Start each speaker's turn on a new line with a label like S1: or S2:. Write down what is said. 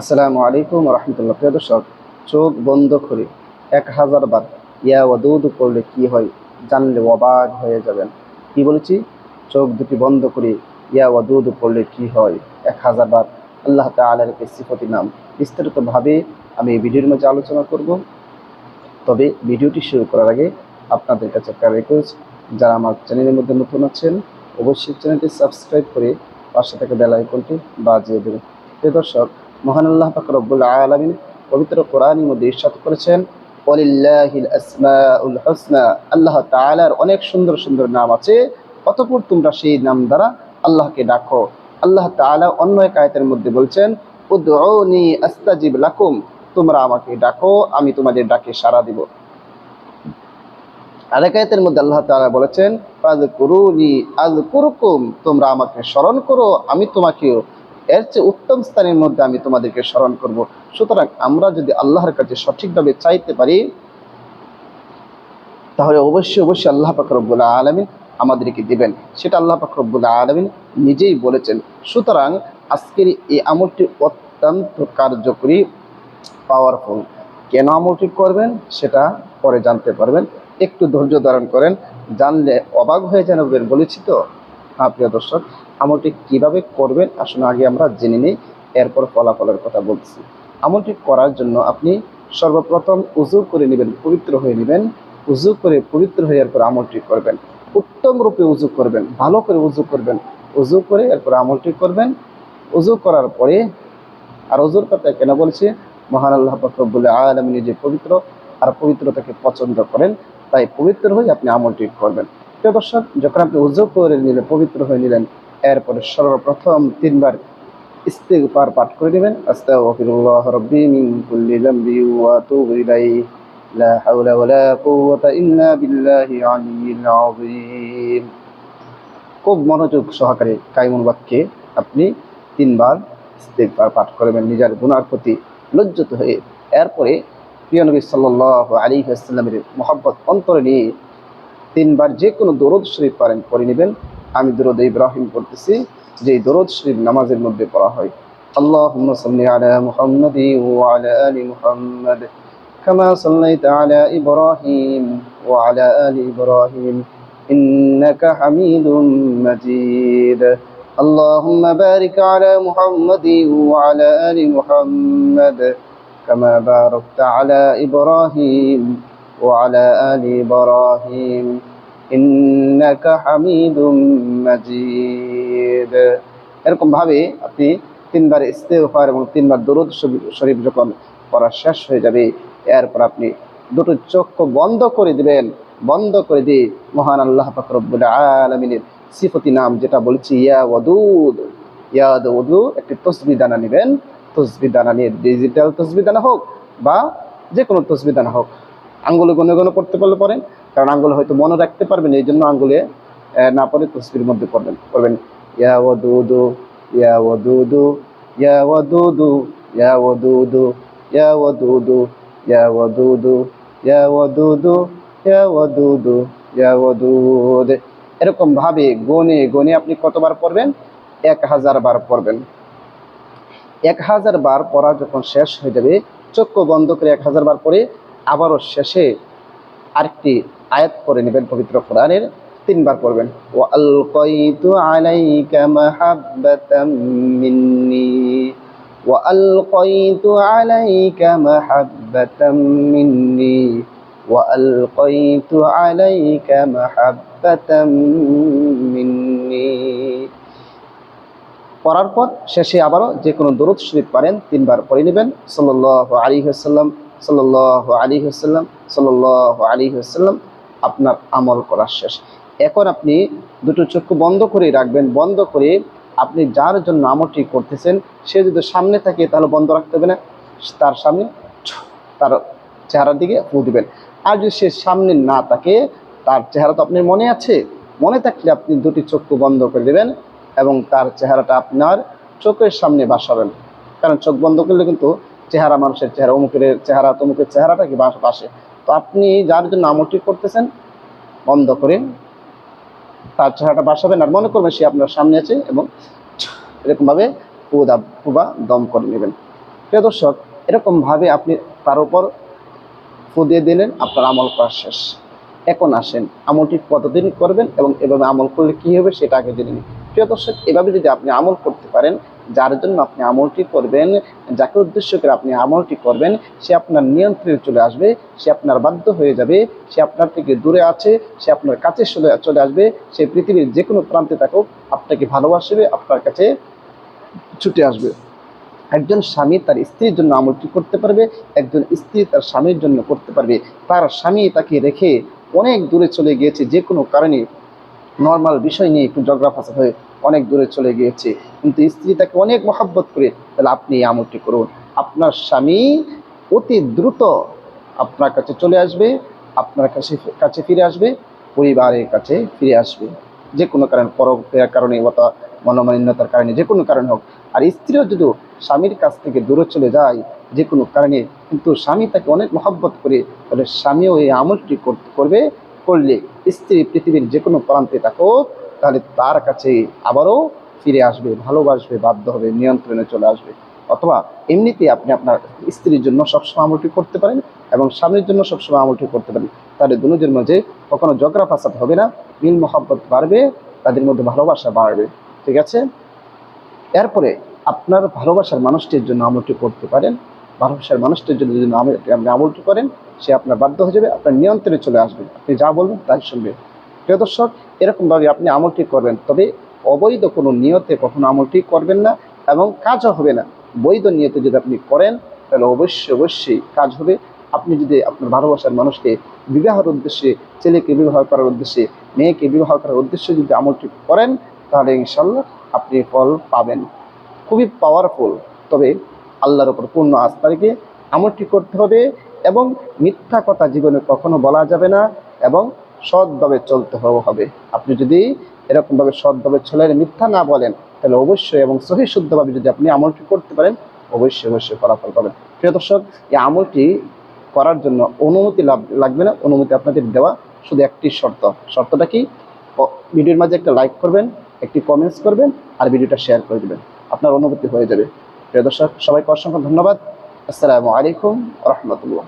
S1: আসসালামু আলাইকুম রহমতুল্লাহ। প্রিয় দর্শক, চোখ বন্ধ করে এক হাজার বার ইয়া ওয়াদুদ করলে কি হয় জানলে অবাক হয়ে যাবেন। কি বলেছি? চোখ দুটি বন্ধ করে ইয়া ওয়াদুদ করলে কি হয়? এক হাজার বার আল্লাহ তালার একটি সিফতি নাম বিস্তারিতভাবে আমি এই ভিডিওর মধ্যে আলোচনা করব। তবে ভিডিওটি শুরু করার আগে আপনাদের কাছে একটা রিকোয়েস্ট যারা আমার চ্যানেলের মধ্যে নতুন আছেন, অবশ্যই চ্যানেলটি সাবস্ক্রাইব করে পাশে থেকে বেল আইকনটি বাজিয়ে দেবেন। প্রিয় দর্শক মহান আল্লাহ পাক রব্বুল আলামিন পবিত্র কোরআনের মধ্যে ইরশাদ করেছেন, ওয়ালিল্লাহিল আসমাউল হুসনা আল্লাহ তাআলার অনেক সুন্দর সুন্দর নাম আছে, অতঃপর তোমরা সেই নাম দ্বারা আল্লাহকে ডাকো। আল্লাহ তাআলা অন্য এক আয়াতের মধ্যে বলছেন, উদউনি আস্তাজিব লাকুম তোমরা আমাকে ডাকো, আমি তোমাদের ডাকে সাড়া দিব। আরেক আয়াতের মধ্যে আল্লাহ তাআলা বলেছেন, ফাযকুরুনি আযকুরুকুম তোমরা আমাকে স্মরণ করো, আমি তোমাকেও এর চেয়ে উত্তম স্থানের মধ্যে আমি তোমাদেরকে স্মরণ করব। সুতরাং আমরা যদি আল্লাহর কাছে সঠিকভাবে চাইতে পারি, তাহলে অবশ্যই অবশ্যই আল্লাহ পাক রব্বুল আলমিন আমাদেরকে দিবেন। সেটা আল্লাহ পাক রব্বুল আলমিন নিজেই বলেছেন। সুতরাং আজকের এই আমলটি অত্যন্ত কার্যকরী পাওয়ারফুল কেন আমলটি করবেন সেটা পরে জানতে পারবেন। একটু ধৈর্য ধারণ করেন। জানলে অবাক হয়ে যেন বলেছি তো? হ্যাঁ প্রিয় দর্শক আমলটি কীভাবে করবেন আসলে আগে আমরা জেনে নিই। এরপর ফলাফলের কথা বলছি। আমলটি করার জন্য আপনি সর্বপ্রথম উজু করে নেবেন, পবিত্র হয়ে নেবেন। উজু করে পবিত্র হয়ে এরপর আমলটি করবেন। উত্তম রূপে উজু করবেন, ভালো করে উজু করবেন। উজু করে এরপর আমলটি করবেন। উজু করার পরে, আর উজুর কথা কেন বলছি? মহান আল্লাহ ফকরবুল্লাহ আলমী নিজে পবিত্র আর পবিত্রতাকে পছন্দ করেন, তাই পবিত্র হয়ে আপনি আমলটি করবেন। প্রিয় দর্শক, যখন আপনি উজু করে নিলেন, পবিত্র হয়ে নিলেন এরপরে সর্বপ্রথম তিনবার ইস্তেগফার পাঠ করে আযীম। খুব মনোযোগ সহকারে কায়মুল বাক্যে আপনি তিনবার ইস্তেগফার পাঠ করবেন নিজের গুনার প্রতি লজ্জিত হয়ে এরপরে প্রিয় নবী সাল্লাল্লাহু আলাইহি ওয়াসাল্লামের অন্তরে নিয়ে তিনবার যে কোনো দরুদ শরীফ পারেন পড়ে নেবেন। আমি দরুদ ইব্রাহিম পড়তেছি যে দরুদ শরীফ নামাজের মধ্যে পড়া হয় اللهم صل على محمد وعلى آل محمد كما صليت على إبراهيم وعلى آل إبراهيم إنك حميد مجيد اللهم بارك على محمد وعلى آل محمد كما باركت على إبراهيم وعلى آل إبراهيم এরকম ভাবে এরকমভাবে আপনি তিনবার ইস্তেফার এবং তিনবার দরুদ শরীফ যখন পড়া শেষ হয়ে যাবে, এরপর আপনি দুটো চক্ষু বন্ধ করে দিবেন। বন্ধ করে দিয়ে মহান আল্লাহ ফকরবুল আলমিনের সিফতি নাম যেটা বলছি, ইয়া ওদুদ ইয়াদ ওদু একটি তসবি দানা নেবেন। তসবি দানা নিয়ে ডিজিটাল তসবি দানা হোক বা যে কোনো তসবি দানা হোক। আঙ্গুলে গনে গনে করতে পারলে পরেন, কারণ আঙ্গুলে হয়তো মনে রাখতে পারবেন, এই জন্য আঙ্গুলে না পড়ে তসবির মধ্যে পড়বেন। করবেন ইয়া ওয়াদুদু ইয়া ওয়াদুদু ইয়া ওয়াদুদু ইয়া ওয়াদুদু ইয়া ওয়াদুদু ইয়া ওয়াদুদু ইয়া ওয়াদুদু ইয়া ওয়াদুদু ইয়া ওয়াদুদ এরকম ভাবে গনে গনে আপনি কতবার পড়বেন? এক হাজার বার পড়বেন। এক হাজার বার পড়া যখন শেষ হয়ে যাবে, চক্ষু বন্ধ করে এক হাজার বার পরে আবারও শেষে আরেকটি আয়াত করে নেবেন পবিত্র কোরআনের, তিনবার পড়বেন। ও মিন্নি, ওয়া আল কয়তু আলাইকা মাহাব্বাতাম মিন্নি, ওয়া আল মিন্নি। পড়ার পর শেষে আবারও যে কোনো দরুদ শরীফ পারেন, তিনবার পড়ে নেবেন। সাল্লাহ আলী ওয়াসাল্লাম সাল্লাহ আলী হাসাল্লাম সাল্লাহ আলী হাসাল্লাম আপনার আমল করা শেষ। এখন আপনি দুটো চক্ষু বন্ধ করে রাখবেন, বন্ধ করে আপনি যার জন্য আমলটি করতেছেন, সে যদি সামনে থাকে তাহলে বন্ধ রাখতে হবে না, তার সামনে তার চেহারার দিকে ফু দিবেন। আর যদি সে সামনে না থাকে, তার চেহারা তো আপনার মনে আছে, মনে থাকলে আপনি দুটি চক্ষু বন্ধ করে দেবেন এবং তার চেহারাটা আপনার চোখের সামনে বাসাবেন কারণ চোখ বন্ধ করলে কিন্তু চেহারা মানুষের চেহারা, অমুকের চেহারা, তমুকের চেহারাটা কি বাসে তো আপনি যার জন্য আমলটি করতেছেন, বন্ধ করে তার চেহারাটা বাসাবেন আর মনে করবেন সে আপনার সামনে আছে এবং এরকমভাবে ফুদা ফুবা দম করে নেবেন। প্রিয় দর্শক, এরকমভাবে আপনি তার উপর ফু দিয়ে দিলেন, আপনার আমল করা শেষ। এখন আসেন আমলটি কতদিন করবেন এবং এভাবে আমল করলে কি হবে সেটা আগে জেনে নিন। প্রিয় দর্শক, এভাবে যদি আপনি আমল করতে পারেন যার জন্য আপনি আমলটি করবেন, যাকে উদ্দেশ্য করে আপনি আমলটি করবেন, সে আপনার নিয়ন্ত্রণে চলে আসবে, সে আপনার বাধ্য হয়ে যাবে, সে আপনার থেকে দূরে আছে, সে আপনার কাছে চলে আসবে, সে পৃথিবীর যে কোনো প্রান্তে থাকুক, আপনাকে ভালোবাসবে, আপনার কাছে ছুটে আসবে। একজন স্বামী তার স্ত্রীর জন্য আমলটি করতে পারবে, একজন স্ত্রী তার স্বামীর জন্য করতে পারবে। তার স্বামী তাকে রেখে অনেক দূরে চলে গিয়েছে যে কোনো কারণে নর্মাল বিষয় নিয়ে একটু ঝগড়া ফাঁসা হয়ে অনেক দূরে চলে গিয়েছে। কিন্তু স্ত্রী তাকে অনেক মহাব্বত করে তাহলে আপনি এই আমলটি করুন। আপনার স্বামী অতি দ্রুত আপনার কাছে চলে আসবে, আপনার কাছে কাছে ফিরে আসবে, পরিবারের কাছে ফিরে আসবে। যে কোনো কারণ পরকের কারণে অথবা মনোমালিন্যতার কারণে যে কোনো কারণে হোক। আর স্ত্রীও যদি স্বামীর কাছ থেকে দূরে চলে যায় যে কোনো কারণে, কিন্তু স্বামী তাকে অনেক মহব্বত করে, তাহলে স্বামীও এই আমলটি কর- করবে করলে স্ত্রী পৃথিবীর যে কোনো প্রান্তে থাকুক তাহলে তার কাছে আবারও ফিরে আসবে, ভালোবাসবে, বাধ্য হবে, নিয়ন্ত্রণে চলে আসবে। অথবা এমনিতে আপনি আপনার স্ত্রীর জন্য সবসময় আমলটি করতে পারেন এবং স্বামীর জন্য সবসময় আমলটি করতে পারেন। তাহলে দুজনের মাঝে কখনো ঝগড়া ফাসাদ হবে না, মিল মহব্বত বাড়বে, তাদের মধ্যে ভালোবাসা বাড়বে। ঠিক আছে? এরপরে আপনার ভালোবাসার মানুষটির জন্য আমলটি করতে পারেন, ভালোবাসার মানুষটির জন্য যদি আপনি আমলটি করেন সে আপনার বাধ্য হয়ে যাবে, আপনার নিয়ন্ত্রণে চলে আসবে। আপনি যা বলবেন তাই শুনবে। প্রিয় দর্শক, এরকমভাবে আপনি আমলটি করবেন, তবে অবৈধ কোনো নিয়তে কখনো আমলটি করবেন না এবং কাজও হবে না। বৈধ নিয়তে যদি আপনি করেন, তাহলে অবশ্যই অবশ্যই কাজ হবে। আপনি যদি আপনার ভালোবাসার মানুষকে বিবাহের উদ্দেশ্যে, ছেলেকে বিবাহ করার উদ্দেশ্যে, মেয়েকে বিবাহ করার উদ্দেশ্যে যদি আমলটি করেন, তাহলে ইনশাল্লাহ আপনি ফল পাবেন। খুবই পাওয়ারফুল তবে আল্লাহর ওপর পূর্ণ আস্থা রেখে আমলটি করতে হবে। এবং মিথ্যা কথা জীবনে কখনো বলা যাবে না এবং সৎভাবে চলতে হবে আপনি যদি এরকমভাবে সৎভাবে চলেন, মিথ্যা না বলেন, তাহলে অবশ্যই এবং সহি শুদ্ধভাবে যদি আপনি আমলটি করতে পারেন, অবশ্যই অবশ্যই ফলাফল পাবেন। প্রিয় দর্শক, এই আমলটি করার জন্য অনুমতি লাভ- লাগবে না। অনুমতি আপনাদের দেওয়া শুধু একটি শর্ত। শর্তটা কি? ভিডিওর মাঝে একটা লাইক করবেন, একটি কমেন্টস করবেন, আর ভিডিওটা শেয়ার করে দেবেন। আপনার অনুভূতি হয়ে যাবে। প্রিয় দর্শক, সবাইকে অসংখ্য ধন্যবাদ। আসসালামু আলাইকুম রহমতুল্লাহ।